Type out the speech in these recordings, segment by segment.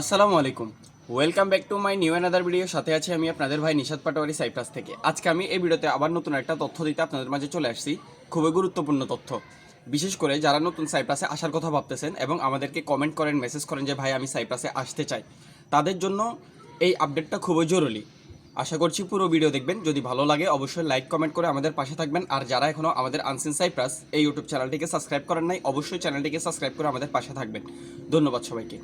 আসসালামু আলাইকুম। Welcome back to my new another video সাথে আছি আমি আপনাদের ভাই নিশাদ পাটোয়ারি সাইপ্রাস থেকে। আজকে আমি এই ভিডিওতে আবার নতুন একটা তথ্য দিতে আপনাদের মাঝে চলে আসছি। খুবই গুরুত্বপূর্ণ তথ্য। বিশেষ করে যারা নতুন সাইপ্রাসে আসার কথা ভাবতেছেন এবং আমাদেরকে কমেন্ট করেন মেসেজ করেন যে, ভাই, আমি সাইপ্রাসে আসতে চাই। তাদের জন্য এই আপডেটটা খুবই জরুরি। আশা করছি পুরো ভিডিও দেখবেন। যদি ভালো লাগে, অবশ্যই লাইক কমেন্ট করে আমাদের পাশে থাকবেন। আর যারা এখনও আমাদের আনসিন সাইপ্রাস এই ইউটিউব চ্যানেলটিকে সাবস্ক্রাইব করেন নাই, অবশ্যই চ্যানেলটিকে সাবস্ক্রাইব করে আমাদের পাশে থাকবেন। ধন্যবাদ সবাইকে।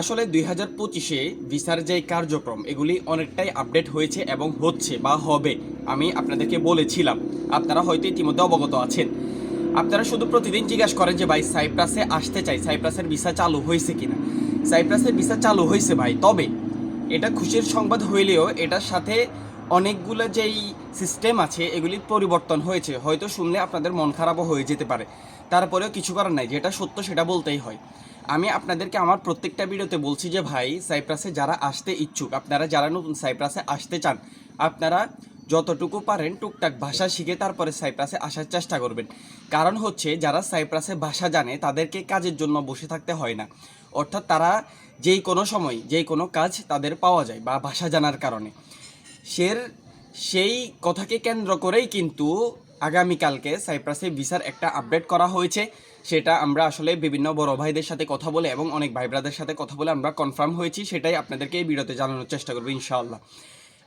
আসলে দুই হাজার পঁচিশে ভিসার যে কার্যক্রম, এগুলি অনেকটাই আপডেট হয়েছে এবং হচ্ছে বা হবে, আমি আপনাদেরকে বলেছিলাম। আপনারা হয়তো ইতিমধ্যে অবগত আছেন। আপনারা শুধু প্রতিদিন জিজ্ঞাসা করেন যে, ভাই, সাইপ্রাসে আসতে চাই, সাইপ্রাসের ভিসা চালু হয়েছে কিনা? সাইপ্রাসের ভিসা চালু হয়েছে ভাই, তবে এটা খুশির সংবাদ হইলেও এটার সাথে অনেকগুলো যেই সিস্টেম আছে এগুলির পরিবর্তন হয়েছে। হয়তো শুনলে আপনাদের মন খারাপও হয়ে যেতে পারে। তারপরেও কিছু করার নাই, যেটা সত্য সেটা বলতেই হয়। আমি আপনাদেরকে আমার প্রত্যেকটা ভিডিওতে বলছি যে, ভাই সাইপ্রাসে যারা আসতে ইচ্ছুক, আপনারা যারা নতুন সাইপ্রাসে আসতে চান, আপনারা যতটুকু পারেন টুকটাক ভাষা শিখে তারপরে সাইপ্রাসে আসার চেষ্টা করবেন। কারণ হচ্ছে, যারা সাইপ্রাসে ভাষা জানে, তাদেরকে কাজের জন্য বসে থাকতে হয় না। অর্থাৎ তারা যেই কোনো সময়, যেই কোনো কাজ তাদের পাওয়া যায় বা ভাষা জানার কারণে। সের সেই কথাকে কেন্দ্র করেই কিন্তু আগামীকালকে সাইপ্রাসে ভিসার একটা আপডেট করা হয়েছে। সেটা আমরা আসলে বিভিন্ন বড় ভাইদের সাথে কথা বলে এবং অনেক ভাই ব্রাদের সাথে কথা বলে আমরা কনফার্ম হয়েছি, সেটাই আপনাদেরকে এই ভিডিওতে জানানোর চেষ্টা করব ইনশাআল্লাহ।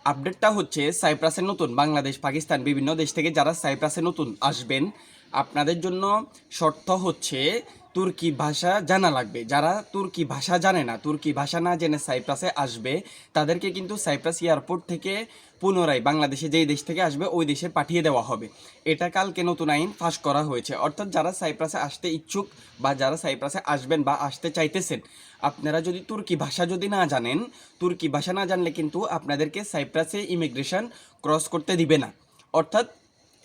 আপডেটটা হচ্ছে সাইপ্রাসের নতুন বাংলাদেশ, পাকিস্তান বিভিন্ন দেশ থেকে যারা সাইপ্রাসে নতুন আসবেন, আপনাদের জন্য শর্ত হচ্ছে তুর্কি ভাষা জানা লাগবে। যারা তুর্কি ভাষা জানে না, তুর্কি ভাষা না জেনে সাইপ্রাসে আসবে, তাদেরকে কিন্তু সাইপ্রাস এয়ারপোর্ট থেকে পুনরায় বাংলাদেশে যেই দেশ থেকে আসবে, ওই দেশে পাঠিয়ে দেওয়া হবে। এটা কালকে নতুন আইন ফাঁস করা হয়েছে। অর্থাৎ যারা সাইপ্রাসে আসতে ইচ্ছুক বা যারা সাইপ্রাসে আসবেন বা আসতে চাইতেছেন, আপনারা যদি তুর্কি ভাষা যদি না জানেন, তুর্কি ভাষা না জানলে কিন্তু আপনাদেরকে সাইপ্রাসে ইমিগ্রেশন ক্রস করতে দিবে না। অর্থাৎ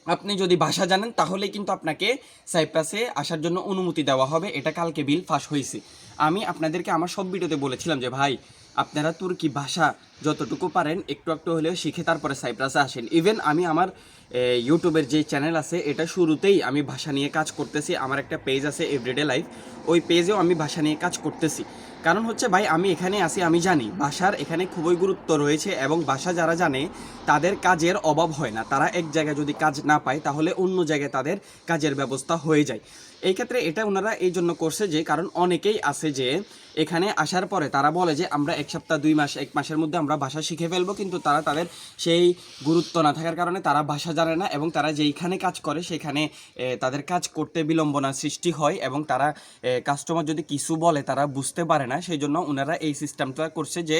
আপনি যদি ভাষা জানেন তাহলে কিন্তু আপনাকে সাইপ্রাসে আসার জন্য অনুমতি দেওয়া হবে। এটা কালকে বিল ফাঁস হয়েছে। আমি আপনাদেরকে আমার সব ভিডিওতে বলেছিলাম যে, ভাই, আপনারা তুর্কি ভাষা যতটুকু পারেন, একটু একটু হলেও শিখে তারপরে সাইপ্রাসে আসেন। ইভেন আমি আমার ইউটিউবের যে চ্যানেল আছে, এটা শুরুতেই আমি ভাষা নিয়ে কাজ করতেছি। আমার একটা পেজ আছে এভরিডে লাইফ ওই পেজেও আমি ভাষা নিয়ে কাজ করতেছি। কারণ হচ্ছে ভাই, আমি এখানে আসি আমি জানি ভাষার এখানে খুবই গুরুত্ব রয়েছে এবং ভাষা যারা জানে তাদের কাজের অভাব হয় না। তারা এক জায়গায় যদি কাজ না পায় তাহলে অন্য জায়গায় তাদের কাজের ব্যবস্থা হয়ে যায়। এই ক্ষেত্রে এটা ওনারা এই জন্য করছে যে, কারণ অনেকেই আছে যে, এখানে আসার পরে তারা বলে যে, আমরা এক সপ্তাহ, দুই মাস, এক মাসের মধ্যে আমরা ভাষা শিখে ফেলব, কিন্তু তারা তাদের সেই গুরুত্ব না থাকার কারণে তারা ভাষা জানে না এবং তারা যেইখানে কাজ করে সেখানে তাদের কাজ করতে বিলম্বনা সৃষ্টি হয় এবং তারা কাস্টমার যদি কিছু বলে তারা বুঝতে পারে না। সেই জন্য ওনারা এই সিস্টেমটা করছে যে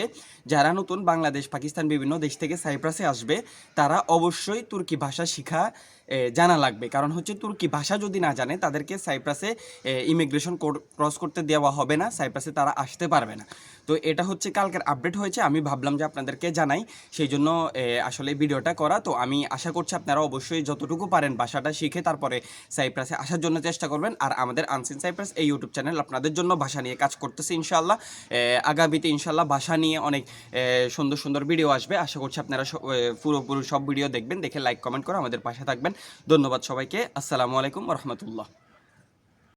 যারা নতুন বাংলাদেশ, পাকিস্তান বিভিন্ন দেশ থেকে সাইপ্রাসে আসবে, তারা অবশ্যই তুর্কি ভাষা শিখা জানা লাগবে। কারণ হচ্ছে তুর্কি ভাষা যদি না জানে, তাদেরকে সাইপ্রাসে ইমিগ্রেশন ক্রস করতে দেওয়া হবে না, সাইপ্রাসে তারা আসতে পারবে না। তো এটা হচ্ছে কালকের আপডেট হয়েছে, আমি ভাবলাম যে আপনাদেরকে জানাই সেই জন্য আসলে ভিডিওটা করা। তো আমি আশা করছি আপনারা অবশ্যই যতটুকু পারেন ভাষাটা শিখে তারপরে সাইপ্রাসে আসার জন্য চেষ্টা করবেন। আর আমাদের আনসিন সাইপ্রাস এই ইউটিউব চ্যানেল আপনাদের জন্য ভাষা নিয়ে কাজ করতেছে ইনশাল্লাহ আগামীতে ইনশাল্লাহ ভাষা নিয়ে অনেক সুন্দর সুন্দর ভিডিও আসবে। আশা করছি আপনারা পুরোপুরি সব ভিডিও দেখবেন, দেখে লাইক কমেন্ট করে আমাদের পাশে থাকবেন। ধন্যবাদ সবাইকে। আসসালামু আলাইকুম রহমতুল্লাহ।